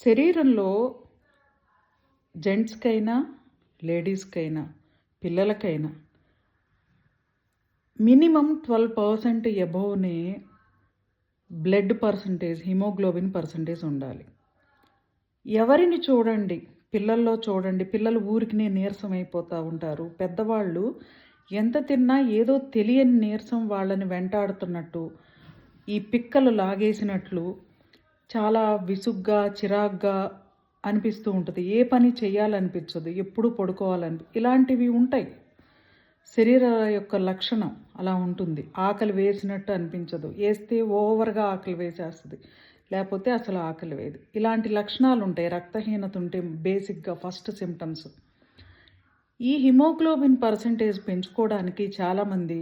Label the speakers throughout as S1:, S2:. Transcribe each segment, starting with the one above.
S1: శరీరంలో జెంట్స్కైనా లేడీస్కైనా పిల్లలకైనా మినిమం ట్వెల్వ్ పర్సెంట్ ఎబోవ్నే బ్లడ్ పర్సంటేజ్ హిమోగ్లోబిన్ పర్సంటేజ్ ఉండాలి. ఎవరిని చూడండి? పిల్లల్లో చూడండి. పిల్లలు ఊరికినే నీరసం అయిపోతూ ఉంటారు. పెద్దవాళ్ళు ఎంత తిన్నా ఏదో తెలియని నీరసం వాళ్ళని వెంటాడుతున్నట్టు ఈ పిక్కలు లాగేసినట్లు చాలా విసుగ్గా చిరాగ్గా అనిపిస్తూ ఉంటుంది. ఏ పని చేయాలనిపించదు ఎప్పుడు పడుకోవాలని. ఇలాంటివి ఉంటాయి. శరీర యొక్క లక్షణం అలా ఉంటుంది. ఆకలి వేసినట్టు అనిపించదు. వేస్తే ఓవర్గా ఆకలి వేసేస్తుంది. లేకపోతే అసలు ఆకలి వేయదు. ఇలాంటి లక్షణాలు ఉంటాయి. రక్తహీనత ఉంటే బేసిక్గా ఫస్ట్ సిమ్టమ్స్ ఈ హిమోగ్లోబిన్ పర్సంటేజ్ పెంచుకోవడానికి చాలామంది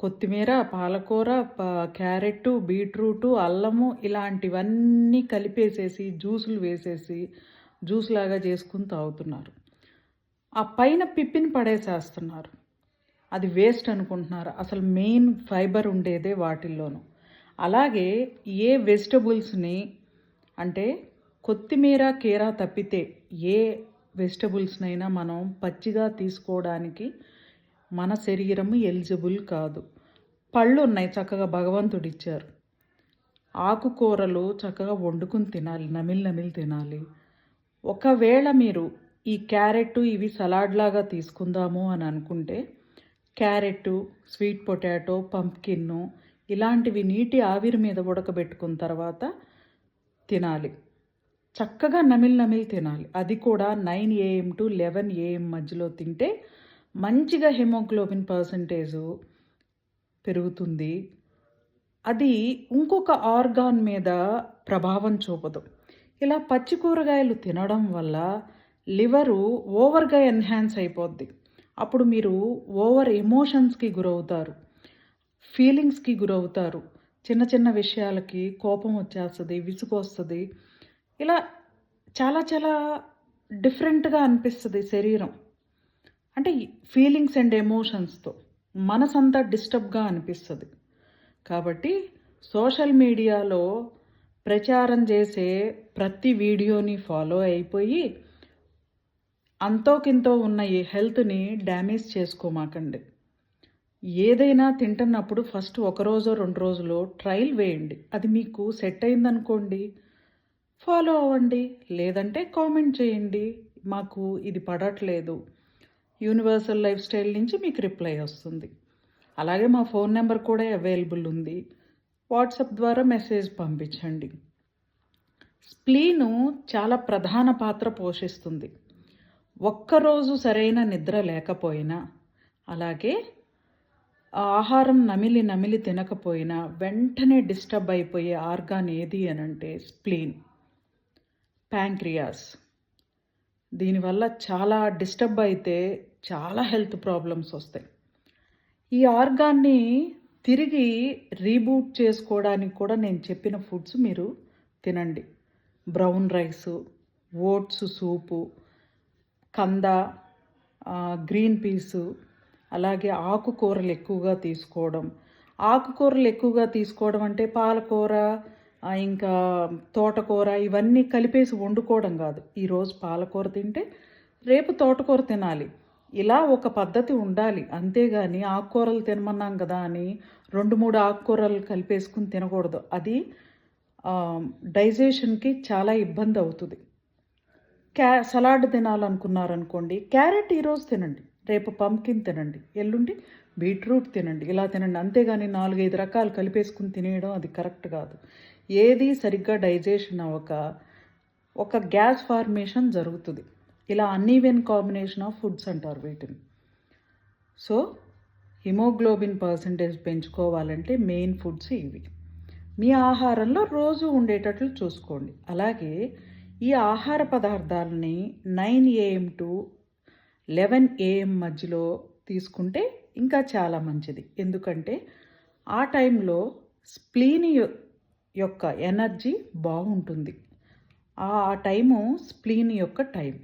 S1: కొత్తిమీర పాలకూర ప- క్యారెట్ బీట్రూటు అల్లము ఇలాంటివన్నీ కలిపేసేసి జ్యూసులు వేసేసి జ్యూస్ లాగా చేసుకుని తాగుతున్నారు. ఆ పైన పిప్పిని పడేసేస్తున్నారు. అది వేస్ట్ అనుకుంటున్నారు. అసలు మెయిన్ ఫైబర్ ఉండేదే వాటిల్లోనూ. అలాగే ఏ వెజిటబుల్స్ని అంటే కొత్తిమీర కీరా తప్పితే ఏ వెజిటబుల్స్నైనా మనం పచ్చిగా తీసుకోవడానికి మన శరీరం ఎలిజిబుల్ కాదు. పళ్ళు ఉన్నాయి చక్కగా భగవంతుడు ఇచ్చారు ఆకుకూరలు చక్కగా వండుకుని తినాలి నమిలి నమిలి తినాలి. ఒకవేళ మీరు ఈ క్యారెట్ ఇవి సలాడ్ లాగా తీసుకుందాము అని అనుకుంటే క్యారెట్ స్వీట్ పొటాటో పంప్కిన్ను ఇలాంటివి నీటి ఆవిరి మీద ఉడకబెట్టుకున్న తర్వాత తినాలి. చక్కగా నమిలి నమిలి తినాలి. అది కూడా nine AM to eleven AM మధ్యలో తింటే మంచిగా హిమోగ్లోబిన్ పర్సంటేజు పెరుగుతుంది. అది ఇంకొక ఆర్గాన్ మీద ప్రభావం చూపదు. ఇలా పచ్చి కూరగాయలు తినడం వల్ల లివరు ఓవర్గా ఎన్హాన్స్ అయిపోద్ది. అప్పుడు మీరు ఓవర్ ఎమోషన్స్కి గురవుతారు. ఫీలింగ్స్కి గురవుతారు. చిన్న చిన్న విషయాలకి కోపం వచ్చేస్తుంది విసుగు వస్తుంది ఇలా చాలా చాలా డిఫరెంట్గా అనిపిస్తుంది శరీరం. అంటే ఫీలింగ్స్ అండ్ ఎమోషన్స్తో మనసంతా డిస్టర్బ్గా అనిపిస్తుంది. కాబట్టి సోషల్ మీడియాలో ప్రచారం చేసే ప్రతి వీడియోని ఫాలో అయిపోయి అంతోకింతో ఉన్న ఈ హెల్త్ని డ్యామేజ్ చేసుకోమాకండి. ఏదైనా తింటున్నప్పుడు ఫస్ట్ ఒక రోజు రెండు రోజులు ట్రయల్ వేయండి. అది మీకు సెట్ అయిందనుకోండి ఫాలో అవ్వండి. లేదంటే కామెంట్ చేయండి. మాకు ఇది పడట్లేదు. యూనివర్సల్ లైఫ్ స్టైల్ నుంచి మీకు రిప్లై వస్తుంది. అలాగే మా ఫోన్ నెంబర్ కూడా అవైలబుల్ ఉంది. వాట్సాప్ ద్వారా మెసేజ్ పంపించండి. స్ప్లీను చాలా ప్రధాన పాత్ర పోషిస్తుంది. ఒక్కరోజు సరైన నిద్ర లేకపోయినా అలాగే ఆహారం నమిలి నమిలి తినకపోయినా వెంటనే డిస్టర్బ్ అయిపోయే ఆర్గాన్ ఏది అని అంటే స్ప్లీన్ ప్యాంక్రియాస్. దీనివల్ల చాలా డిస్టర్బ్ అయితే చాలా హెల్త్ ప్రాబ్లమ్స్ వస్తాయి. ఈ ఆర్గాన్ని తిరిగి రీబూట్ చేసుకోవడానికి కూడా నేను చెప్పిన ఫుడ్స్ మీరు తినండి. బ్రౌన్ రైస్ ఓట్స్ సూపు కంద గ్రీన్ పీసు అలాగే ఆకుకూరలు ఎక్కువగా తీసుకోవడం. ఆకుకూరలు ఎక్కువగా తీసుకోవడం అంటే పాలకూర ఇంకా తోటకూర ఇవన్నీ కలిపేసి వండుకోవడం కాదు. ఈరోజు పాలకూర తింటే రేపు తోటకూర తినాలి. ఇలా ఒక పద్ధతి ఉండాలి. అంతేగాని ఆకుకూరలు తినమన్నాం కదా అని రెండు మూడు ఆకుకూరలు కలిపేసుకుని తినకూడదు. అది డైజెషన్కి చాలా ఇబ్బంది అవుతుంది. క్యా సలాడ్ తినాలనుకున్నారనుకోండి క్యారెట్ ఈరోజు తినండి. రేపు పంకిన్ తినండి. ఎల్లుండి బీట్రూట్ తినండి. ఇలా తినండి. అంతేగాని నాలుగైదు రకాలు కలిపేసుకుని తినేయడం అది కరెక్ట్ కాదు. ఏది సరిగ్గా డైజెషన్ అవ్వక ఒక గ్యాస్ ఫార్మేషన్ జరుగుతుంది. ఇలా అన్ఈవెన్ కాంబినేషన్ ఆఫ్ ఫుడ్స్ అంటారు వీటిని. సో హిమోగ్లోబిన్ పర్సంటేజ్ పెంచుకోవాలంటే మెయిన్ ఫుడ్స్ ఇవి. మీ ఆహారంలో రోజు ఉండేటట్లు చూసుకోండి. అలాగే ఈ ఆహార పదార్థాలని nine AM to eleven AM మధ్యలో తీసుకుంటే ఇంకా చాలా మంచిది. ఎందుకంటే ఆ టైంలో స్ప్లీన్ యొక్క ఎనర్జీ బాగుంటుంది. ఆ టైము స్ప్లీన్ యొక్క టైం.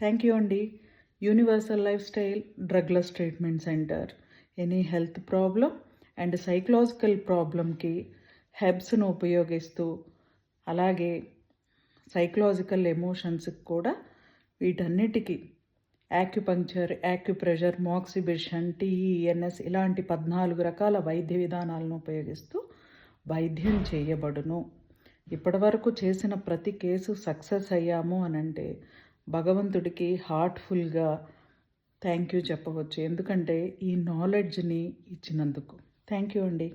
S1: థ్యాంక్ యూ అండి universal lifestyle drugless treatment centre any health problem and psychological ప్రాబ్లంకి హెబ్స్ను ఉపయోగిస్తూ అలాగే సైకలాజికల్ ఎమోషన్స్కి కూడా వీటన్నిటికీ యాక్యుపంక్చర్ యాక్యుప్రెషర్ మాక్సిబిషన్ టీఈఎన్ఎస్ ఇలాంటి పద్నాలుగు రకాల వైద్య విధానాలను ఉపయోగిస్తూ వైద్యం చేయబడును. ఇప్పటివరకు చేసిన ప్రతి కేసు సక్సెస్ అయ్యాము అని అంటే భగవంతుడికి హార్ట్ఫుల్గా థ్యాంక్ యూ చెప్పవచ్చు. ఎందుకంటే ఈ నాలెడ్జ్ని ఇచ్చినందుకు. థ్యాంక్ యూ అండి.